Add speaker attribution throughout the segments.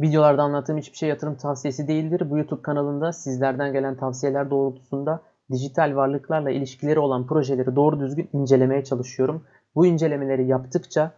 Speaker 1: Videolarda anlattığım hiçbir şey yatırım tavsiyesi değildir. Bu YouTube kanalında sizlerden gelen tavsiyeler doğrultusunda dijital varlıklarla ilişkileri olan projeleri doğru düzgün incelemeye çalışıyorum. Bu incelemeleri yaptıkça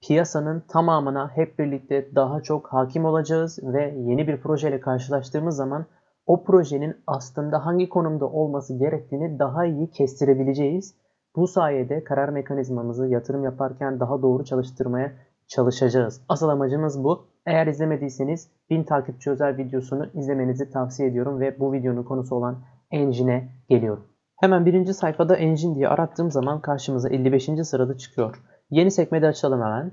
Speaker 1: piyasanın tamamına hep birlikte daha çok hakim olacağız ve yeni bir projeyle karşılaştığımız zaman o projenin aslında hangi konumda olması gerektiğini daha iyi kestirebileceğiz. Bu sayede karar mekanizmamızı yatırım yaparken daha doğru çalıştırmaya çalışacağız. Asıl amacımız bu. Eğer izlemediyseniz 1000 takipçi özel videosunu izlemenizi tavsiye ediyorum ve bu videonun konusu olan Engine'e geliyorum. Hemen birinci sayfada Engine diye arattığım zaman karşımıza 55. sırada çıkıyor. Yeni sekmede açalım hemen.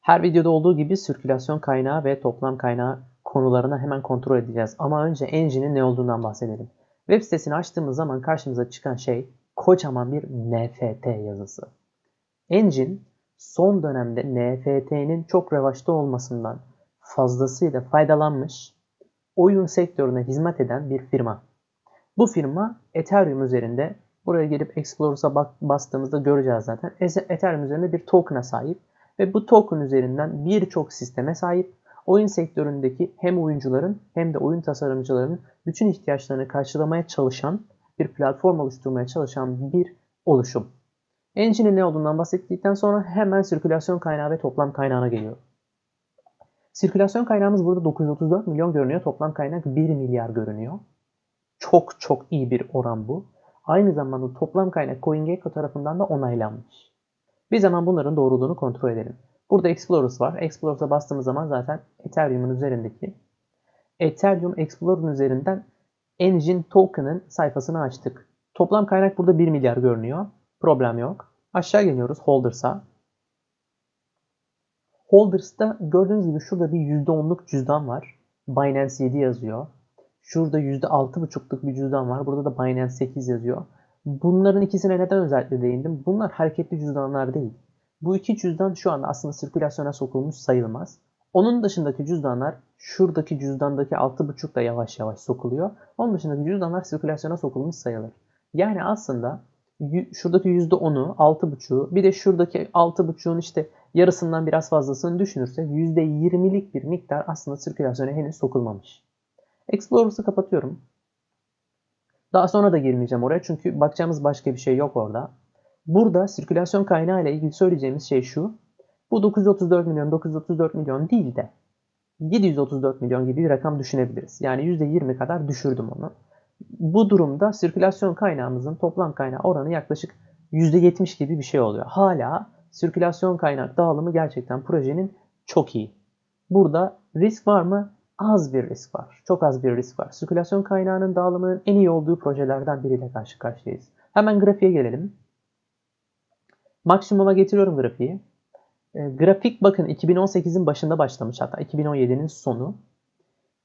Speaker 1: Her videoda olduğu gibi sirkülasyon kaynağı ve toplam kaynağı konularına hemen kontrol edeceğiz. Ama önce Engine'in ne olduğundan bahsedelim. Web sitesini açtığımız zaman karşımıza çıkan şey kocaman bir NFT yazısı. Engine son dönemde NFT'nin çok revaçta olmasından fazlasıyla faydalanmış oyun sektörüne hizmet eden bir firma. Bu firma Ethereum üzerinde buraya gelip Explorer'a bastığımızda göreceğiz zaten. Ethereum üzerinde bir token'a sahip ve bu token üzerinden birçok sisteme sahip. Oyun sektöründeki hem oyuncuların hem de oyun tasarımcılarının bütün ihtiyaçlarını karşılamaya çalışan bir platform oluşturmaya çalışan bir oluşum. Engine'in ne olduğundan bahsettikten sonra hemen sirkülasyon kaynağı ve toplam kaynağına geliyor. Sirkülasyon kaynağımız burada 934 milyon görünüyor. Toplam kaynak 1 milyar görünüyor. Çok çok iyi bir oran bu. Aynı zamanda toplam kaynak CoinGecko tarafından da onaylanmış. Biz hemen bunların doğruluğunu kontrol edelim. Burada Explorers var. Explorers'a bastığımız zaman zaten Ethereum'un üzerindeki Ethereum Explorer'ın üzerinden Engine Token'ın sayfasını açtık. Toplam kaynak burada 1 milyar görünüyor. Problem yok. Aşağı geliyoruz Holders'a. Holders'ta gördüğünüz gibi şurada bir %10'luk cüzdan var. Binance 7 yazıyor. Şurada %6,5'luk bir cüzdan var. Burada da Binance 8 yazıyor. Bunların ikisine neden özellikle değindim? Bunlar hareketli cüzdanlar değil. Bu iki cüzdan şu anda aslında sirkülasyona sokulmuş sayılmaz. Onun dışındaki cüzdanlar şuradaki cüzdandaki 6.5 da yavaş yavaş sokuluyor. Onun dışındaki cüzdanlar sirkülasyona sokulmuş sayılır. Yani aslında şuradaki %10'u, 6.5'u bir de şuradaki 6.5'un işte yarısından biraz fazlasını düşünürsek %20'lik bir miktar aslında sirkülasyona henüz sokulmamış. Explorer'ı kapatıyorum. Daha sonra da girmeyeceğim oraya çünkü bakacağımız başka bir şey yok orada. Burada sirkülasyon kaynağı ile ilgili söyleyeceğimiz şey şu. Bu 934 milyon 934 milyon değil de 734 milyon gibi bir rakam düşünebiliriz. Yani %20 kadar düşürdüm onu. Bu durumda sirkülasyon kaynağımızın toplam kaynağı oranı yaklaşık %70 gibi bir şey oluyor. Hala sirkülasyon kaynak dağılımı gerçekten projenin çok iyi. Burada risk var mı? Az bir risk var. Çok az bir risk var. Sirkülasyon kaynağının dağılımının en iyi olduğu projelerden biriyle karşı karşıyayız. Hemen grafiğe gelelim. Maksimuma getiriyorum grafiği. E, grafik bakın 2018'in başında başlamış hatta 2017'nin sonu.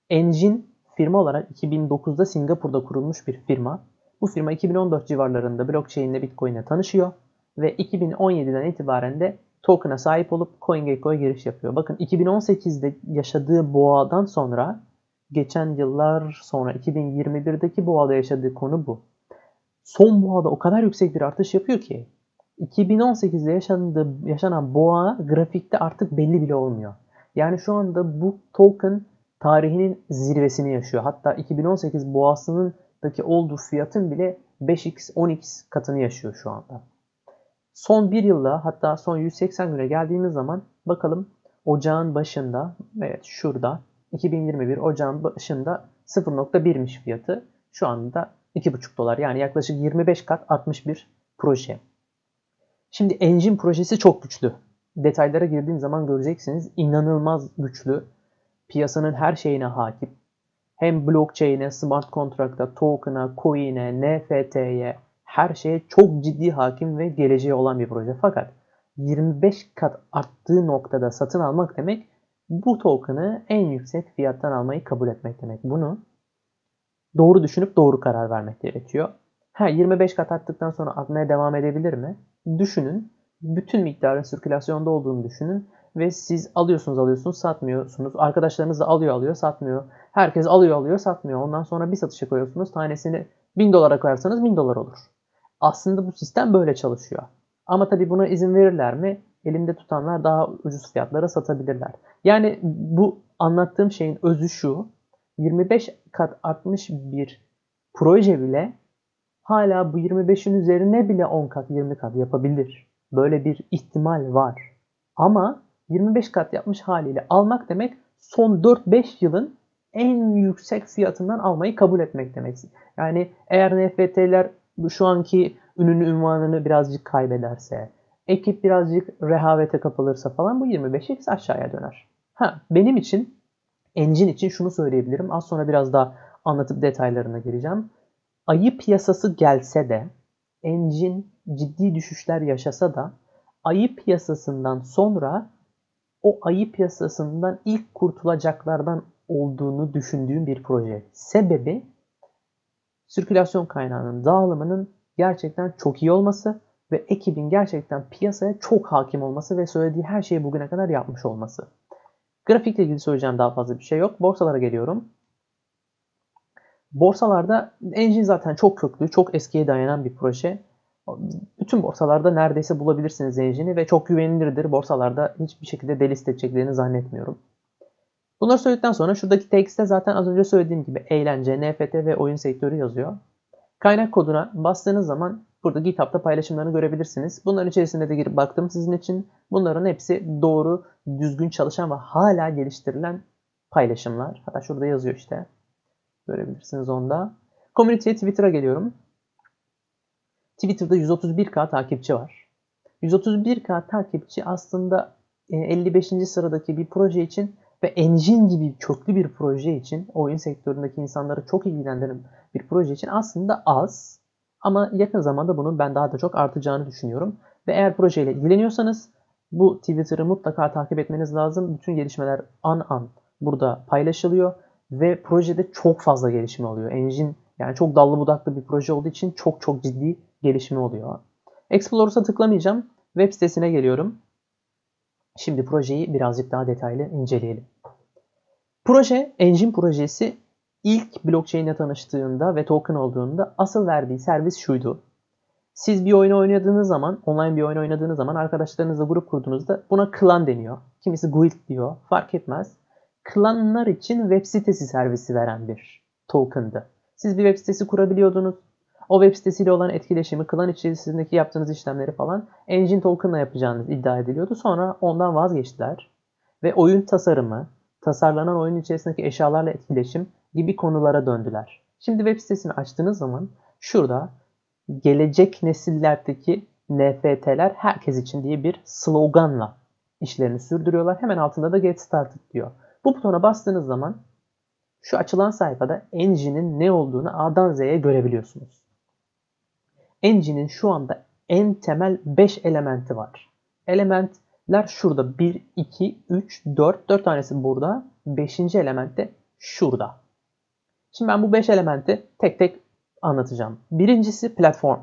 Speaker 1: Engine firma olarak 2009'da Singapur'da kurulmuş bir firma. Bu firma 2014 civarlarında blockchain ile Bitcoin ile tanışıyor ve 2017'den itibaren de token'a sahip olup CoinGecko'ya giriş yapıyor. Bakın 2018'de yaşadığı boğadan sonra geçen yıllar sonra 2021'deki boğada yaşadığı konu bu. Son boğada o kadar yüksek bir artış yapıyor ki 2018'de yaşandığı, yaşanan boğa grafikte artık belli bile olmuyor. Yani şu anda bu token tarihinin zirvesini yaşıyor. Hatta 2018 boğasının daki olduğu fiyatın bile 5x 10x katını yaşıyor şu anda. Son bir yılda hatta son 180 güne geldiğimiz zaman bakalım ocağın başında evet şurada 2021 ocağın başında 0.1'miş fiyatı. Şu anda 2.5 dolar yani yaklaşık 25 kat artmış bir proje. Şimdi Engine projesi çok güçlü. Detaylara girdiğim zaman göreceksiniz inanılmaz güçlü. Piyasanın her şeyine hakim. Hem blockchain'e, smart contract'a, token'a, coin'e, NFT'ye her şeye çok ciddi hakim ve geleceği olan bir proje. Fakat 25 kat arttığı noktada satın almak demek bu token'ı en yüksek fiyattan almayı kabul etmek demek. Bunu doğru düşünüp doğru karar vermek gerekiyor. Ha 25 kat arttıktan sonra artmaya devam edebilir mi? Düşünün. Bütün miktarın sirkülasyonda olduğunu düşünün ve siz alıyorsunuz alıyorsunuz satmıyorsunuz. Arkadaşlarınız da alıyor alıyor satmıyor. Herkes alıyor alıyor satmıyor. Ondan sonra bir satışa koyuyorsunuz. Tanesini 1000 dolara koyarsanız 1000 dolar olur. Aslında bu sistem böyle çalışıyor. Ama tabii buna izin verirler mi? Elinde tutanlar daha ucuz fiyatlara satabilirler. Yani bu anlattığım şeyin özü şu. 25 kat artmış bir proje bile hala bu 25'in üzerine bile 10 kat 20 kat yapabilir. Böyle bir ihtimal var. Ama 25 kat yapmış haliyle almak demek son 4-5 yılın en yüksek fiyatından almayı kabul etmek demek. Yani eğer NFT'ler şu anki ününü ünvanını birazcık kaybederse, ekip birazcık rehavete kapılırsa falan bu 25x aşağıya döner. Ha benim için engine için şunu söyleyebilirim. Az sonra biraz daha anlatıp detaylarına gireceğim. Ayı piyasası gelse de engine ciddi düşüşler yaşasa da ayı piyasasından sonra o ayı piyasasından ilk kurtulacaklardan olduğunu düşündüğüm bir proje. Sebebi sirkülasyon kaynağının dağılımının gerçekten çok iyi olması ve ekibin gerçekten piyasaya çok hakim olması ve söylediği her şeyi bugüne kadar yapmış olması. Grafikle ilgili söyleyeceğim daha fazla bir şey yok. Borsalara geliyorum. Borsalarda Engine zaten çok köklü, çok eskiye dayanan bir proje. Bütün borsalarda neredeyse bulabilirsiniz Engine'i ve çok güvenilirdir. Borsalarda hiçbir şekilde delist edeceklerini zannetmiyorum. Bunları söyledikten sonra şuradaki text'te zaten az önce söylediğim gibi eğlence, NFT ve oyun sektörü yazıyor. Kaynak koduna bastığınız zaman burada GitHub'da paylaşımlarını görebilirsiniz. Bunların içerisinde de girip baktım sizin için. Bunların hepsi doğru, düzgün çalışan ve hala geliştirilen paylaşımlar. Hatta şurada yazıyor işte. Görebilirsiniz onda. Community'ye Twitter'a geliyorum. Twitter'da 131k takipçi var. 131k takipçi aslında 55. E, sıradaki bir proje için ve Engine gibi köklü bir proje için, oyun sektöründeki insanları çok ilgilendiren bir proje için aslında az. Ama yakın zamanda bunun ben daha da çok artacağını düşünüyorum. Ve eğer projeyle ilgileniyorsanız bu Twitter'ı mutlaka takip etmeniz lazım. Bütün gelişmeler an an burada paylaşılıyor ve projede çok fazla gelişme oluyor. Engine yani çok dallı budaklı bir proje olduğu için çok çok ciddi gelişme oluyor. Explorer'sa tıklamayacağım. Web sitesine geliyorum. Şimdi projeyi birazcık daha detaylı inceleyelim. Proje, Engine projesi ilk blockchain ile tanıştığında ve token olduğunda asıl verdiği servis şuydu. Siz bir oyun oynadığınız zaman, online bir oyun oynadığınız zaman arkadaşlarınızla grup kurduğunuzda buna klan deniyor. Kimisi guild diyor, fark etmez. Klanlar için web sitesi servisi veren bir token'dı. Siz bir web sitesi kurabiliyordunuz. O web sitesiyle olan etkileşimi, klan içerisindeki yaptığınız işlemleri falan Engine Token'la yapacağınız iddia ediliyordu. Sonra ondan vazgeçtiler. Ve oyun tasarımı, tasarlanan oyun içerisindeki eşyalarla etkileşim gibi konulara döndüler. Şimdi web sitesini açtığınız zaman şurada gelecek nesillerdeki NFT'ler herkes için diye bir sloganla işlerini sürdürüyorlar. Hemen altında da Get Started diyor. Bu butona bastığınız zaman şu açılan sayfada Engine'in ne olduğunu A'dan Z'ye görebiliyorsunuz. Engine'in şu anda en temel 5 elementi var. Elementler şurada 1, 2, 3, 4. 4 tanesi burada. 5. element de şurada. Şimdi ben bu 5 elementi tek tek anlatacağım. Birincisi platform.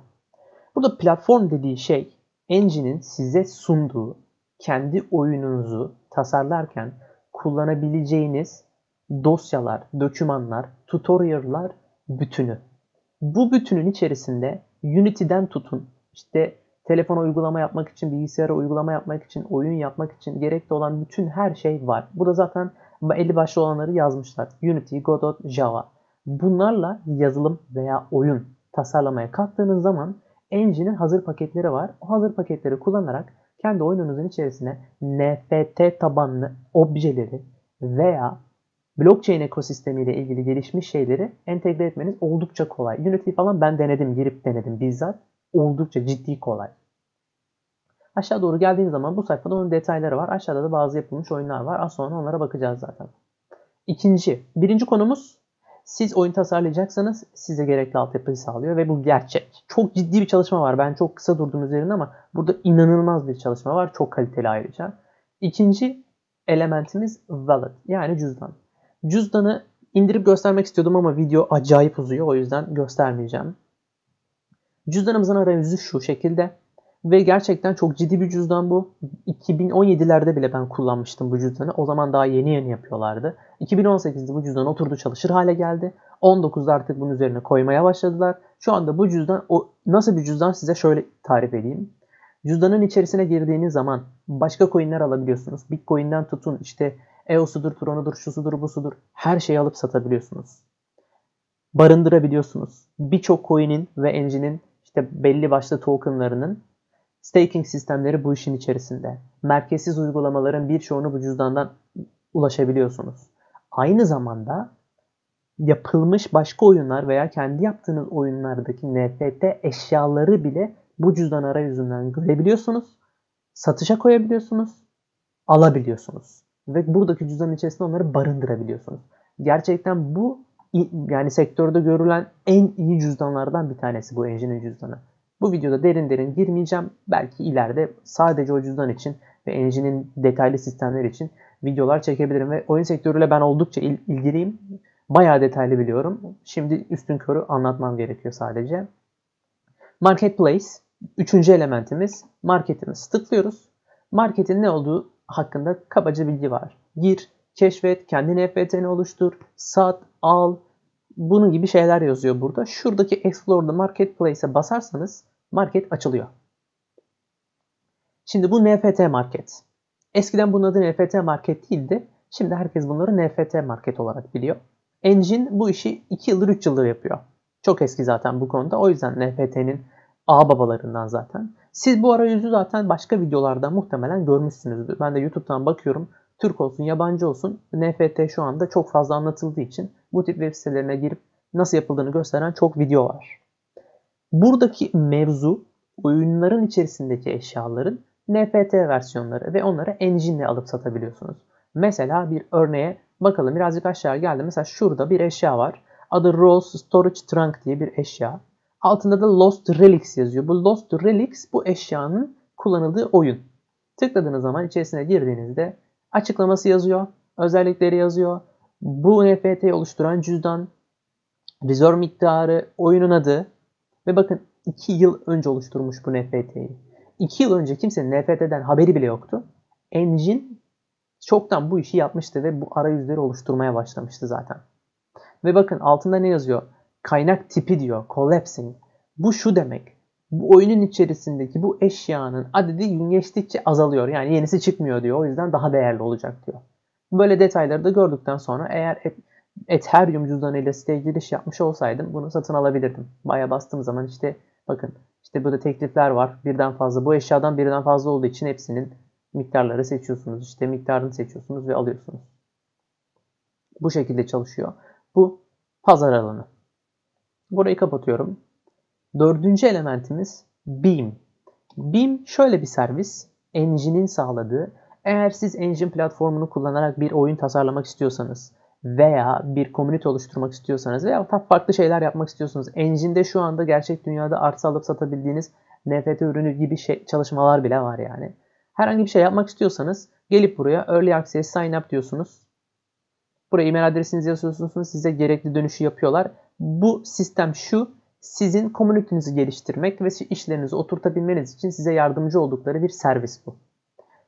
Speaker 1: Burada platform dediği şey Engine'in size sunduğu kendi oyununuzu tasarlarken kullanabileceğiniz dosyalar, dokümanlar, tutorial'lar bütünü. Bu bütünün içerisinde Unity'den tutun, işte telefona uygulama yapmak için, bilgisayara uygulama yapmak için, oyun yapmak için gerekli olan bütün her şey var. Burada zaten 50 başlı olanları yazmışlar. Unity, Godot, Java. Bunlarla yazılım veya oyun tasarlamaya kalktığınız zaman Engine'in hazır paketleri var. O hazır paketleri kullanarak kendi oyununuzun içerisine NFT tabanlı objeleri veya blockchain ekosistemiyle ilgili gelişmiş şeyleri entegre etmeniz oldukça kolay. Unity falan ben denedim, girip denedim bizzat. Oldukça ciddi kolay. Aşağı doğru geldiğiniz zaman bu sayfada onun detayları var. Aşağıda da bazı yapılmış oyunlar var. Az sonra onlara bakacağız zaten. İkinci, birinci konumuz siz oyun tasarlayacaksanız size gerekli altyapıyı sağlıyor ve bu gerçek. Çok ciddi bir çalışma var. Ben çok kısa durdum üzerinde ama burada inanılmaz bir çalışma var. Çok kaliteli ayrıca. İkinci elementimiz wallet yani cüzdan. Cüzdanı indirip göstermek istiyordum ama video acayip uzuyor. O yüzden göstermeyeceğim. Cüzdanımızın arayüzü şu şekilde. Ve gerçekten çok ciddi bir cüzdan bu. 2017'lerde bile ben kullanmıştım bu cüzdanı. O zaman daha yeni yeni yapıyorlardı. 2018'de bu cüzdan oturdu çalışır hale geldi. 19'da artık bunun üzerine koymaya başladılar. Şu anda bu cüzdan o nasıl bir cüzdan size şöyle tarif edeyim. Cüzdanın içerisine girdiğiniz zaman başka coinler alabiliyorsunuz. Bitcoin'den tutun işte EOS'udur, Tron'udur, şusudur, busudur. Her şeyi alıp satabiliyorsunuz. Barındırabiliyorsunuz. Birçok coin'in ve engine'in işte belli başlı tokenlarının staking sistemleri bu işin içerisinde. Merkezsiz uygulamaların birçoğunu bu cüzdandan ulaşabiliyorsunuz. Aynı zamanda yapılmış başka oyunlar veya kendi yaptığınız oyunlardaki NFT eşyaları bile bu cüzdan arayüzünden görebiliyorsunuz. Satışa koyabiliyorsunuz. Alabiliyorsunuz. Ve buradaki cüzdanın içerisinde onları barındırabiliyorsunuz. Gerçekten bu yani sektörde görülen en iyi cüzdanlardan bir tanesi bu Engine'in cüzdanı. Bu videoda derin derin girmeyeceğim. Belki ileride sadece o cüzdan için ve Engine'in detaylı sistemler için videolar çekebilirim ve oyun sektörüyle ben oldukça il- ilgiliyim. Bayağı detaylı biliyorum. Şimdi üstün körü anlatmam gerekiyor sadece. Marketplace. Üçüncü elementimiz marketimiz. Tıklıyoruz. Marketin ne olduğu hakkında kabaca bilgi var. Gir, keşfet, kendi NFT'ni oluştur, sat, al. Bunun gibi şeyler yazıyor burada. Şuradaki Explore'da Marketplace'e basarsanız market açılıyor. Şimdi bu NFT market. Eskiden bunun adı NFT market değildi. Şimdi herkes bunları NFT market olarak biliyor. Engine bu işi 2 yıldır 3 yıldır yapıyor. Çok eski zaten bu konuda. O yüzden NFT'nin ağ babalarından zaten. Siz bu arayüzü zaten başka videolarda muhtemelen görmüşsünüzdür. Ben de YouTube'dan bakıyorum. Türk olsun, yabancı olsun NFT şu anda çok fazla anlatıldığı için bu tip web sitelerine girip nasıl yapıldığını gösteren çok video var. Buradaki mevzu oyunların içerisindeki eşyaların NFT versiyonları ve onları engine ile alıp satabiliyorsunuz. Mesela bir örneğe bakalım birazcık aşağı geldi. Mesela şurada bir eşya var. Adı Rose Storage Trunk diye bir eşya. Altında da Lost Relics yazıyor. Bu Lost Relics bu eşyanın kullanıldığı oyun. Tıkladığınız zaman içerisine girdiğinizde açıklaması yazıyor, özellikleri yazıyor. Bu NFT'yi oluşturan cüzdan, reserve miktarı, oyunun adı ve bakın 2 yıl önce oluşturmuş bu NFT'yi. 2 yıl önce kimsenin NFT'den haberi bile yoktu. Engine çoktan bu işi yapmıştı ve bu arayüzleri oluşturmaya başlamıştı zaten. Ve bakın altında ne yazıyor? Kaynak tipi diyor. Collapsing. Bu şu demek. Bu oyunun içerisindeki bu eşyanın adedi gün geçtikçe azalıyor. Yani yenisi çıkmıyor diyor. O yüzden daha değerli olacak diyor. Böyle detayları da gördükten sonra eğer Ethereum cüzdanıyla siteye giriş yapmış olsaydım bunu satın alabilirdim. Baya bastığım zaman işte bakın işte burada teklifler var. Birden fazla. Bu eşyadan birden fazla olduğu için hepsinin miktarları seçiyorsunuz. İşte miktarını seçiyorsunuz ve alıyorsunuz. Bu şekilde çalışıyor. Bu pazar alanı. Burayı kapatıyorum. Dördüncü elementimiz Beam. Beam şöyle bir servis. Engine'in sağladığı. Eğer siz Engine platformunu kullanarak bir oyun tasarlamak istiyorsanız veya bir komünite oluşturmak istiyorsanız veya farklı şeyler yapmak istiyorsanız Engine'de şu anda gerçek dünyada arsa alıp satabildiğiniz NFT ürünü gibi şey, çalışmalar bile var yani. Herhangi bir şey yapmak istiyorsanız gelip buraya Early Access Sign Up diyorsunuz. Buraya email adresinizi yazıyorsunuz. Size gerekli dönüşü yapıyorlar. Bu sistem şu. Sizin komünitenizi geliştirmek ve işlerinizi oturtabilmeniz için size yardımcı oldukları bir servis bu.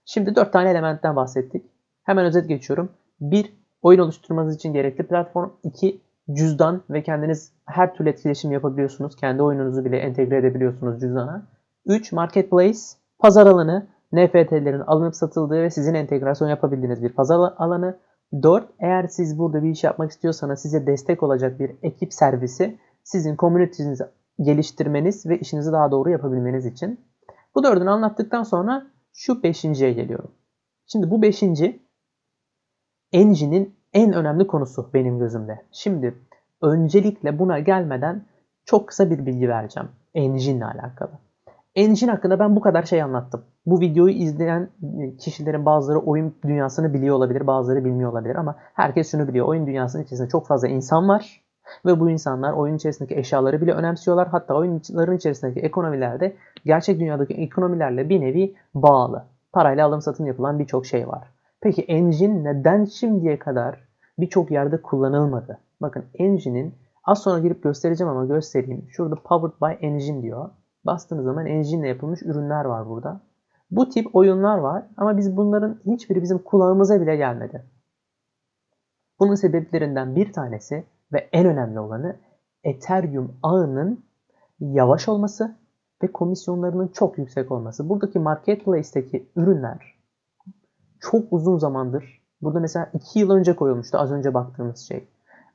Speaker 1: Şimdi 4 tane elementten bahsettik. Hemen özet geçiyorum. 1. Oyun oluşturmanız için gerekli platform. 2. Cüzdan ve kendiniz her türlü etkileşim yapabiliyorsunuz. Kendi oyununuzu bile entegre edebiliyorsunuz cüzdana. 3. Marketplace. Pazar alanı. NFT'lerin alınıp satıldığı ve sizin entegrasyon yapabildiğiniz bir pazar alanı. 4. Eğer siz burada bir iş yapmak istiyorsanız size destek olacak bir ekip servisi sizin komünitenizi geliştirmeniz ve işinizi daha doğru yapabilmeniz için. Bu dördünü anlattıktan sonra şu beşinciye geliyorum. Şimdi bu beşinci Engine'in en önemli konusu benim gözümde. Şimdi öncelikle buna gelmeden çok kısa bir bilgi vereceğim. Engine ile alakalı. Engine hakkında ben bu kadar şey anlattım. Bu videoyu izleyen kişilerin bazıları oyun dünyasını biliyor olabilir, bazıları bilmiyor olabilir ama herkes şunu biliyor. Oyun dünyasının içerisinde çok fazla insan var ve bu insanlar oyun içerisindeki eşyaları bile önemsiyorlar. Hatta oyunların içerisindeki ekonomilerde gerçek dünyadaki ekonomilerle bir nevi bağlı. Parayla alım satım yapılan birçok şey var. Peki engine neden şimdiye kadar birçok yerde kullanılmadı? Bakın engine'in az sonra girip göstereceğim ama göstereyim. Şurada powered by engine diyor. Bastığınız zaman engine ile yapılmış ürünler var burada. Bu tip oyunlar var ama biz bunların hiçbiri bizim kulağımıza bile gelmedi. Bunun sebeplerinden bir tanesi ve en önemli olanı Ethereum ağının yavaş olması ve komisyonlarının çok yüksek olması. Buradaki marketplace'teki ürünler çok uzun zamandır Burada mesela 2 yıl önce koyulmuştu az önce baktığımız şey.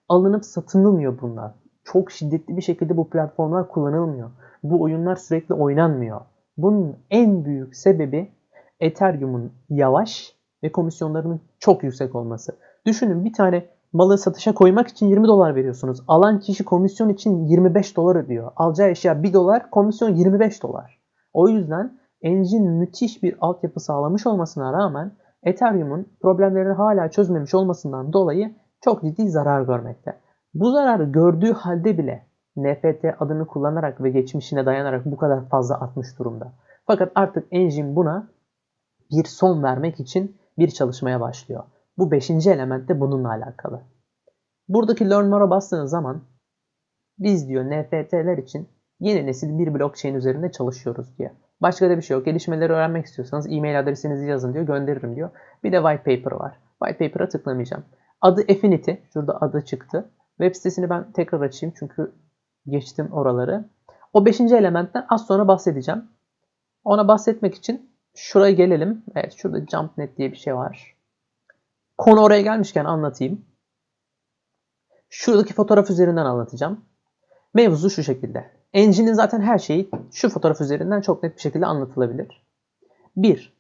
Speaker 1: Alınıp satılmıyor bunlar. Çok şiddetli bir şekilde bu platformlar kullanılmıyor. Bu oyunlar sürekli oynanmıyor. Bunun en büyük sebebi Ethereum'un yavaş ve komisyonlarının çok yüksek olması. Düşünün bir tane malı satışa koymak için 20 dolar veriyorsunuz. Alan kişi komisyon için 25 dolar ödüyor. Alacağı eşya 1 dolar, komisyon 25 dolar. O yüzden Engine müthiş bir altyapı sağlamış olmasına rağmen Ethereum'un problemlerini hala çözmemiş olmasından dolayı çok ciddi zarar görmekte. Bu zararı gördüğü halde bile NFT adını kullanarak ve geçmişine dayanarak bu kadar fazla artmış durumda. Fakat artık Engine buna bir son vermek için bir çalışmaya başlıyor. Bu beşinci element de bununla alakalı. Buradaki Learn More'a bastığınız zaman biz diyor NFT'ler için yeni nesil bir blockchain üzerinde çalışıyoruz diye. Başka da bir şey yok. Gelişmeleri öğrenmek istiyorsanız e-mail adresinizi yazın diyor. Gönderirim diyor. Bir de white paper var. White paper'a tıklamayacağım. Adı Affinity. Şurada adı çıktı. Web sitesini ben tekrar açayım çünkü geçtim oraları. O beşinci elementten az sonra bahsedeceğim. Ona bahsetmek için şuraya gelelim. Evet şurada JumpNet diye bir şey var. Konu oraya gelmişken anlatayım. Şuradaki fotoğraf üzerinden anlatacağım. Mevzu şu şekilde. Engine'in zaten her şeyi şu fotoğraf üzerinden çok net bir şekilde anlatılabilir. 1.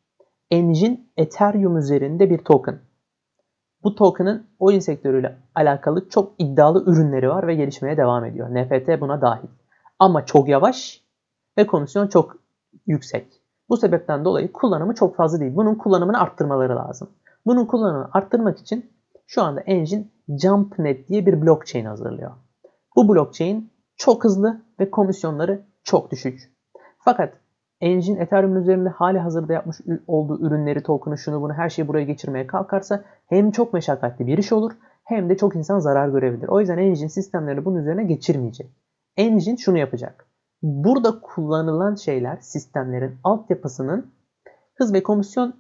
Speaker 1: Engine Ethereum üzerinde bir token. Bu token'ın oyun sektörüyle alakalı çok iddialı ürünleri var ve gelişmeye devam ediyor. NFT buna dahil. Ama çok yavaş ve komisyon çok yüksek. Bu sebepten dolayı kullanımı çok fazla değil. Bunun kullanımını arttırmaları lazım. Bunun kullanımını arttırmak için şu anda Engine JumpNet diye bir blockchain hazırlıyor. Bu blockchain çok hızlı ve komisyonları çok düşük. Fakat Engine Ethereum üzerinde hali hazırda yapmış olduğu ürünleri, token'ı, şunu bunu her şeyi buraya geçirmeye kalkarsa hem çok meşakkatli bir iş olur hem de çok insan zarar görebilir. O yüzden Engine sistemlerini bunun üzerine geçirmeyecek. Engine şunu yapacak. Burada kullanılan şeyler sistemlerin altyapısının hız ve komisyon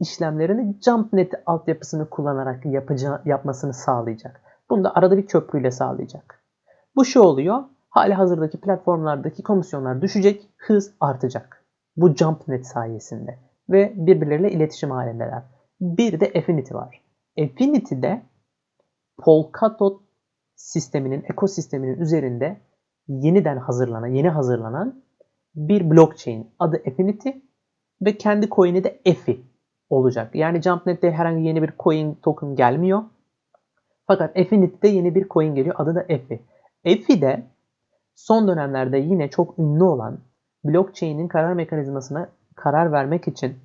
Speaker 1: işlemlerini JumpNet altyapısını kullanarak yapacağı, yapmasını sağlayacak. Bunu da arada bir köprüyle sağlayacak. Bu şu oluyor. Hali hazırdaki platformlardaki komisyonlar düşecek, hız artacak. Bu JumpNet sayesinde. Ve birbirleriyle iletişim halindeler. Bir de Affinity var. Affinity'de Polkadot sisteminin, ekosisteminin üzerinde yeniden hazırlanan, yeni hazırlanan bir blockchain adı Affinity ve kendi coin'i de EFI olacak. Yani JumpNet'te herhangi yeni bir coin token gelmiyor. Fakat Affinity'de yeni bir coin geliyor. Adı da EFI. EFI de son dönemlerde yine çok ünlü olan blockchain'in karar mekanizmasına karar vermek için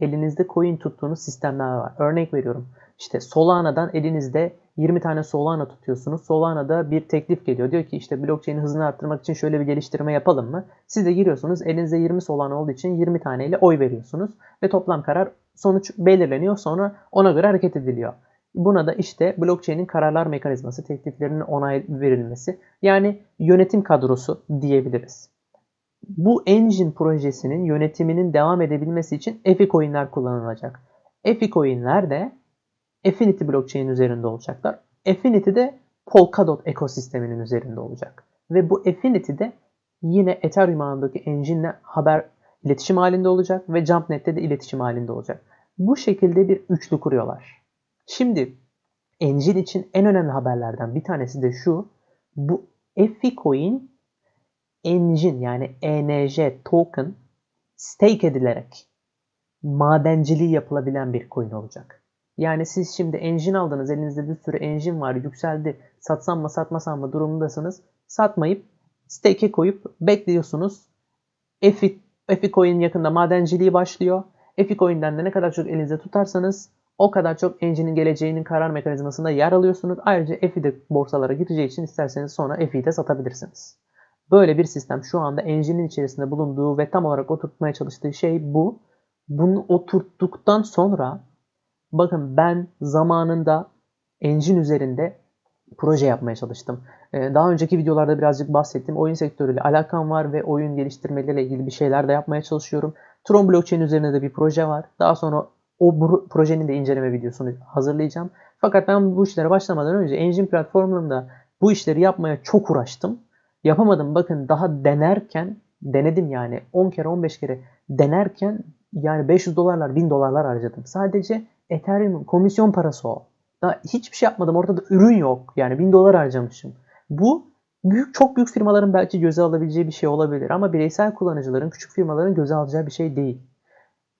Speaker 1: elinizde coin tuttuğunuz sistemler var. Örnek veriyorum. İşte Solana'dan elinizde 20 tane Solana tutuyorsunuz. Solana'da bir teklif geliyor. Diyor ki işte blockchain'in hızını arttırmak için şöyle bir geliştirme yapalım mı? Siz de giriyorsunuz. Elinizde 20 Solana olduğu için 20 taneyle oy veriyorsunuz. Ve toplam karar sonuç belirleniyor. Sonra ona göre hareket ediliyor. Buna da işte blockchain'in kararlar mekanizması, tekliflerinin onay verilmesi yani yönetim kadrosu diyebiliriz. Bu engine projesinin yönetiminin devam edebilmesi için EFI coin'ler kullanılacak. EFI coin'ler de Affinity blockchain üzerinde olacaklar. Affinity de Polkadot ekosisteminin üzerinde olacak. Ve bu Affinity de yine Ethereum ağındaki engine'le haber iletişim halinde olacak ve JumpNet'te de iletişim halinde olacak. Bu şekilde bir üçlü kuruyorlar. Şimdi Engine için en önemli haberlerden bir tanesi de şu. Bu EFI coin Engine yani ENJ token stake edilerek madenciliği yapılabilen bir coin olacak. Yani siz şimdi engine aldınız. Elinizde bir sürü engine var. Yükseldi. Satsam mı satmasam mı durumundasınız. Satmayıp stake'e koyup bekliyorsunuz. EFI, EFI coin yakında madenciliği başlıyor. EFI coin'den de ne kadar çok elinizde tutarsanız o kadar çok engine'in geleceğinin karar mekanizmasında yer alıyorsunuz. Ayrıca EFI de borsalara gireceği için isterseniz sonra EFI'yi de satabilirsiniz. Böyle bir sistem şu anda engine'in içerisinde bulunduğu ve tam olarak oturtmaya çalıştığı şey bu. Bunu oturttuktan sonra bakın ben zamanında engine üzerinde proje yapmaya çalıştım. Ee, daha önceki videolarda birazcık bahsettim. Oyun sektörüyle alakam var ve oyun geliştirmeleriyle ilgili bir şeyler de yapmaya çalışıyorum. Tron Blockchain üzerinde de bir proje var. Daha sonra o projenin de inceleme videosunu hazırlayacağım. Fakat ben bu işlere başlamadan önce Engine platformunda bu işleri yapmaya çok uğraştım. Yapamadım. Bakın daha denerken denedim yani 10 kere 15 kere denerken yani 500 dolarlar 1000 dolarlar harcadım. Sadece Ethereum komisyon parası o. Daha hiçbir şey yapmadım. Ortada ürün yok. Yani 1000 dolar harcamışım. Bu büyük çok büyük firmaların belki göze alabileceği bir şey olabilir ama bireysel kullanıcıların, küçük firmaların göze alacağı bir şey değil.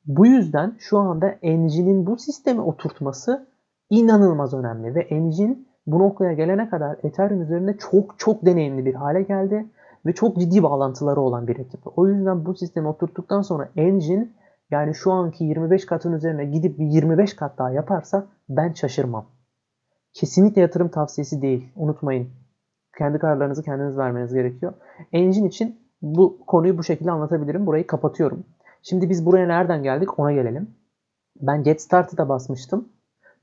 Speaker 1: Bu yüzden şu anda Engine'in bu sistemi oturtması inanılmaz önemli ve Engine bu noktaya gelene kadar Ethereum üzerinde çok çok deneyimli bir hale geldi ve çok ciddi bağlantıları olan bir ekip. O yüzden bu sistemi oturttuktan sonra Engine yani şu anki 25 katın üzerine gidip bir 25 kat daha yaparsa ben şaşırmam. Kesinlikle yatırım tavsiyesi değil. Unutmayın. Kendi kararlarınızı kendiniz vermeniz gerekiyor. Engine için bu konuyu bu şekilde anlatabilirim. Burayı kapatıyorum. Şimdi biz buraya nereden geldik ona gelelim. Ben Get Started'a basmıştım.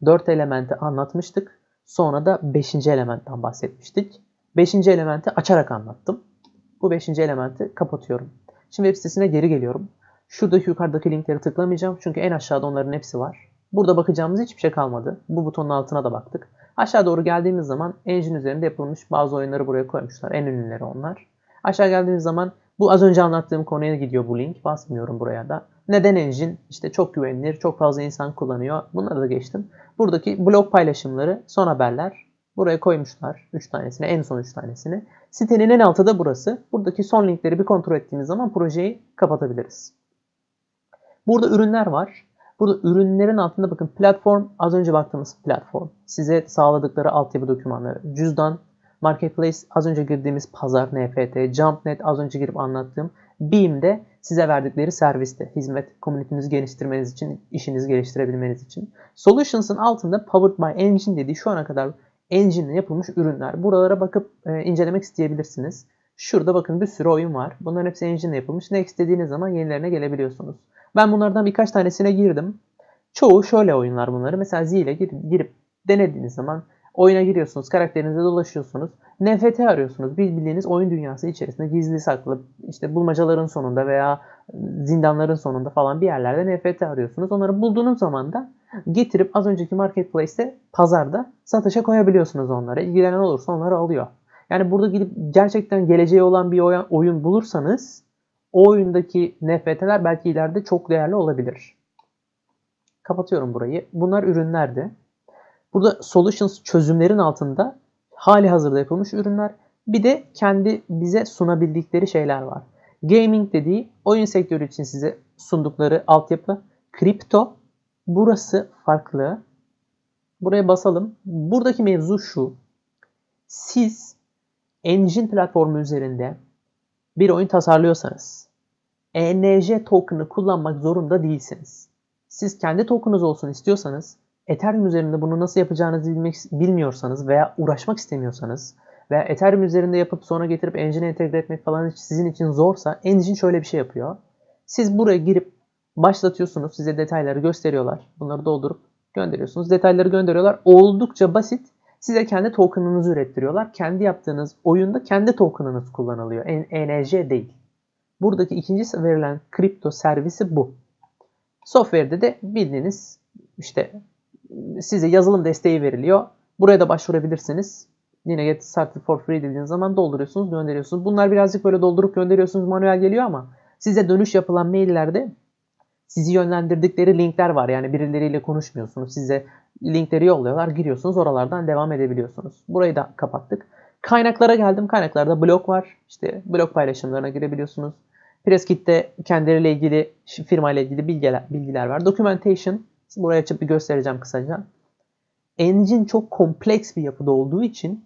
Speaker 1: 4 elementi anlatmıştık. Sonra da 5. elementten bahsetmiştik. 5. elementi açarak anlattım. Bu 5. elementi kapatıyorum. Şimdi web sitesine geri geliyorum. Şuradaki yukarıdaki linkleri tıklamayacağım. Çünkü en aşağıda onların hepsi var. Burada bakacağımız hiçbir şey kalmadı. Bu butonun altına da baktık. Aşağı doğru geldiğimiz zaman Engine üzerinde yapılmış bazı oyunları buraya koymuşlar. En ünlüleri onlar. Aşağı geldiğimiz zaman bu az önce anlattığım konuya gidiyor bu link. Basmıyorum buraya da. Neden Engine? İşte çok güvenilir, çok fazla insan kullanıyor. Bunları da geçtim. Buradaki blog paylaşımları, son haberler. Buraya koymuşlar 3 tanesini, en son 3 tanesini. Sitenin en altı da burası. Buradaki son linkleri bir kontrol ettiğimiz zaman projeyi kapatabiliriz. Burada ürünler var. Burada ürünlerin altında bakın platform, az önce baktığımız platform. Size sağladıkları altyapı dokümanları. Cüzdan, Marketplace, az önce girdiğimiz pazar, NFT, JumpNet, az önce girip anlattığım. Beam de size verdikleri serviste. Hizmet, komünitenizi geliştirmeniz için, işinizi geliştirebilmeniz için. Solutions'ın altında Powered by Engine dediği şu ana kadar Engine ile yapılmış ürünler. Buralara bakıp e, incelemek isteyebilirsiniz. Şurada bakın bir sürü oyun var. Bunların hepsi Engine ile yapılmış. Next dediğiniz zaman yenilerine gelebiliyorsunuz. Ben bunlardan birkaç tanesine girdim. Çoğu şöyle oyunlar bunları. Mesela Z ile girip, girip denediğiniz zaman oyuna giriyorsunuz, karakterinizle dolaşıyorsunuz. NFT arıyorsunuz. Bildiğiniz oyun dünyası içerisinde gizli saklı işte bulmacaların sonunda veya zindanların sonunda falan bir yerlerde NFT arıyorsunuz. Onları bulduğunuz zaman da getirip az önceki marketplace'te pazarda satışa koyabiliyorsunuz onları. İlgilenen olursa onları alıyor. Yani burada gidip gerçekten geleceği olan bir oyun bulursanız o oyundaki NFT'ler belki ileride çok değerli olabilir. Kapatıyorum burayı. Bunlar ürünlerdi. Burada solutions çözümlerin altında hali hazırda yapılmış ürünler. Bir de kendi bize sunabildikleri şeyler var. Gaming dediği oyun sektörü için size sundukları altyapı. Kripto. Burası farklı. Buraya basalım. Buradaki mevzu şu. Siz Engine platformu üzerinde bir oyun tasarlıyorsanız ENJ token'ı kullanmak zorunda değilsiniz. Siz kendi token'ınız olsun istiyorsanız Ethereum üzerinde bunu nasıl yapacağınızı bilmek, bilmiyorsanız veya uğraşmak istemiyorsanız veya Ethereum üzerinde yapıp sonra getirip Engine'e entegre etmek falan sizin için zorsa Engine şöyle bir şey yapıyor. Siz buraya girip başlatıyorsunuz. Size detayları gösteriyorlar. Bunları doldurup gönderiyorsunuz. Detayları gönderiyorlar. Oldukça basit. Size kendi token'ınızı ürettiriyorlar. Kendi yaptığınız oyunda kendi token'ınız kullanılıyor. ENJ değil. Buradaki ikinci verilen kripto servisi bu. Software'de de bildiğiniz işte size yazılım desteği veriliyor. Buraya da başvurabilirsiniz. Yine get started for free dediğiniz zaman dolduruyorsunuz, gönderiyorsunuz. Bunlar birazcık böyle doldurup gönderiyorsunuz, manuel geliyor ama size dönüş yapılan maillerde sizi yönlendirdikleri linkler var. Yani birileriyle konuşmuyorsunuz. Size linkleri yolluyorlar. Giriyorsunuz. Oralardan devam edebiliyorsunuz. Burayı da kapattık. Kaynaklara geldim. Kaynaklarda blog var. İşte blog paylaşımlarına girebiliyorsunuz. Presskit'te kendileriyle ilgili, firma ile ilgili bilgiler, bilgiler var. Documentation. Buraya açıp bir göstereceğim kısaca. Engine çok kompleks bir yapıda olduğu için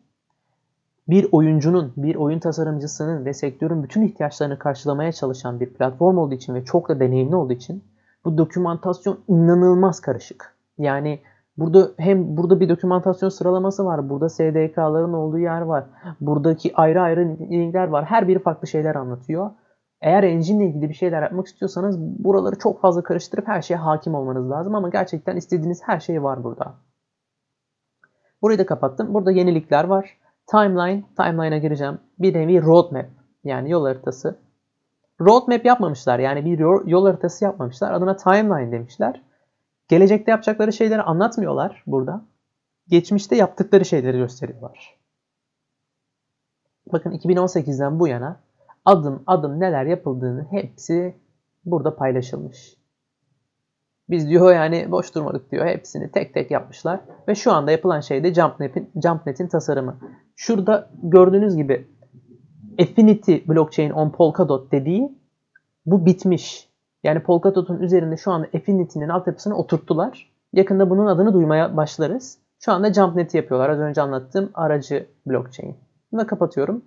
Speaker 1: bir oyuncunun, bir oyun tasarımcısının ve sektörün bütün ihtiyaçlarını karşılamaya çalışan bir platform olduğu için ve çok da deneyimli olduğu için bu dokümantasyon inanılmaz karışık. Yani burada hem burada bir dokümantasyon sıralaması var. Burada SDK'ların olduğu yer var. Buradaki ayrı ayrı linkler var. Her biri farklı şeyler anlatıyor. Eğer engine ile ilgili bir şeyler yapmak istiyorsanız buraları çok fazla karıştırıp her şeye hakim olmanız lazım ama gerçekten istediğiniz her şey var burada. Burayı da kapattım. Burada yenilikler var. Timeline, timeline'a gireceğim. Bir nevi roadmap yani yol haritası. Roadmap yapmamışlar yani bir yol haritası yapmamışlar. Adına timeline demişler. Gelecekte yapacakları şeyleri anlatmıyorlar burada. Geçmişte yaptıkları şeyleri gösteriyorlar. Bakın 2018'den bu yana adım adım neler yapıldığını hepsi burada paylaşılmış. Biz diyor yani boş durmadık diyor. Hepsini tek tek yapmışlar. Ve şu anda yapılan şey de JumpNet'in JumpNet'in tasarımı. Şurada gördüğünüz gibi Affinity Blockchain on Polkadot dediği bu bitmiş. Yani Polkadot'un üzerinde şu anda Affinity'nin altyapısını oturttular. Yakında bunun adını duymaya başlarız. Şu anda JumpNet'i yapıyorlar. Az önce anlattığım aracı blockchain. Bunu kapatıyorum.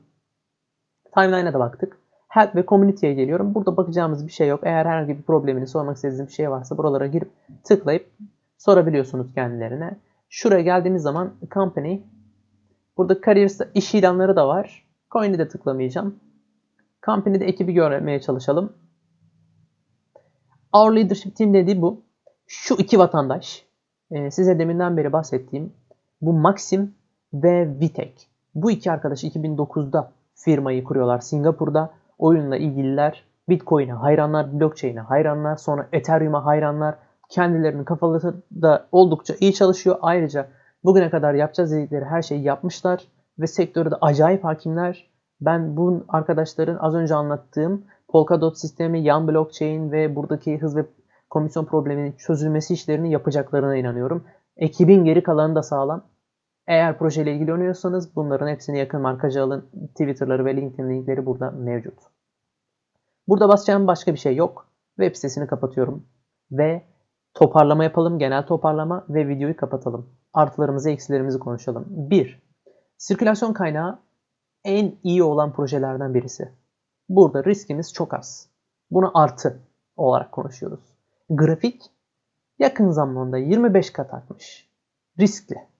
Speaker 1: Timeline'a da baktık. Help ve Community'ye geliyorum. Burada bakacağımız bir şey yok. Eğer herhangi bir problemini sormak istediğiniz bir şey varsa buralara girip tıklayıp sorabiliyorsunuz kendilerine. Şuraya geldiğimiz zaman Company Burada Careers iş ilanları da var. Coin'i de tıklamayacağım. Company'de ekibi görmeye çalışalım. Our Leadership Team dediği bu. Şu iki vatandaş. e, size deminden beri bahsettiğim bu Maxim ve Vitek. Bu iki arkadaş 2009'da firmayı kuruyorlar Singapur'da. Oyunla ilgililer. Bitcoin'e hayranlar, blockchain'e hayranlar, sonra Ethereum'a hayranlar. Kendilerinin kafaları da oldukça iyi çalışıyor. Ayrıca bugüne kadar yapacağız dedikleri her şeyi yapmışlar ve sektörde de acayip hakimler. Ben bu arkadaşların az önce anlattığım Polkadot sistemi, yan blockchain ve buradaki hız ve komisyon probleminin çözülmesi işlerini yapacaklarına inanıyorum. Ekibin geri kalanı da sağlam. Eğer projeyle ilgileniyorsanız bunların hepsini yakın markacı alın. Twitter'ları ve LinkedIn linkleri burada mevcut. Burada basacağım başka bir şey yok. Web sitesini kapatıyorum. Ve toparlama yapalım, genel toparlama ve videoyu kapatalım. Artılarımızı, eksilerimizi konuşalım. 1. Sirkülasyon kaynağı en iyi olan projelerden birisi. Burada riskimiz çok az. Bunu artı olarak konuşuyoruz. Grafik yakın zamanda 25 kat artmış. Riskli.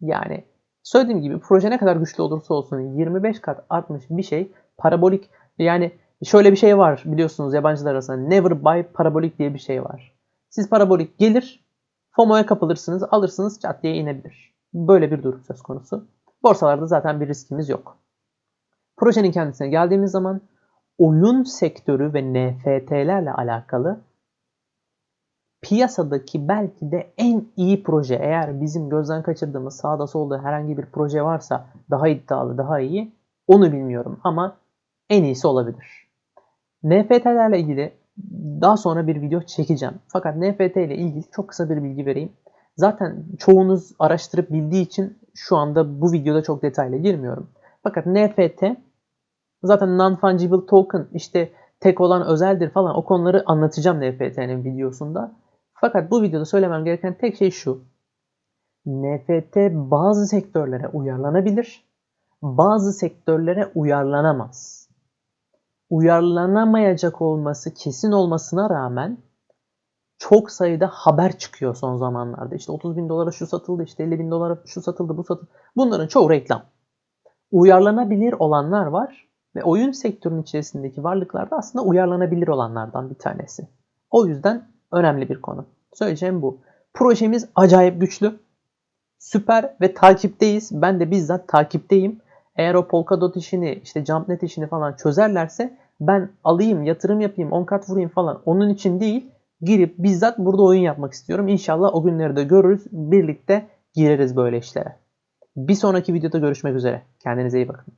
Speaker 1: Yani söylediğim gibi proje ne kadar güçlü olursa olsun 25 kat artmış bir şey parabolik yani şöyle bir şey var biliyorsunuz yabancılar arasında never buy parabolik diye bir şey var. Siz parabolik gelir FOMO'ya kapılırsınız alırsınız çat diye inebilir. Böyle bir durum söz konusu. Borsalarda zaten bir riskimiz yok. Projenin kendisine geldiğimiz zaman oyun sektörü ve NFT'lerle alakalı piyasadaki belki de en iyi proje eğer bizim gözden kaçırdığımız sağda solda herhangi bir proje varsa daha iddialı daha iyi onu bilmiyorum ama en iyisi olabilir. NFT'lerle ilgili daha sonra bir video çekeceğim. Fakat NFT ile ilgili çok kısa bir bilgi vereyim. Zaten çoğunuz araştırıp bildiği için şu anda bu videoda çok detaylı girmiyorum. Fakat NFT zaten non-fungible token işte tek olan özeldir falan o konuları anlatacağım NFT'nin videosunda. Fakat bu videoda söylemem gereken tek şey şu. NFT bazı sektörlere uyarlanabilir, bazı sektörlere uyarlanamaz. Uyarlanamayacak olması kesin olmasına rağmen çok sayıda haber çıkıyor son zamanlarda. İşte 30 bin dolara şu satıldı, işte 50 bin dolara şu satıldı, bu satıldı. Bunların çoğu reklam. Uyarlanabilir olanlar var ve oyun sektörünün içerisindeki varlıklar da aslında uyarlanabilir olanlardan bir tanesi. O yüzden önemli bir konu. Söyleyeceğim bu. Projemiz acayip güçlü. Süper ve takipteyiz. Ben de bizzat takipteyim. Eğer o Polkadot işini, işte JumpNet işini falan çözerlerse ben alayım, yatırım yapayım, 10 kat vurayım falan. Onun için değil, girip bizzat burada oyun yapmak istiyorum. İnşallah o günleri de görürüz. Birlikte gireriz böyle işlere. Bir sonraki videoda görüşmek üzere. Kendinize iyi bakın.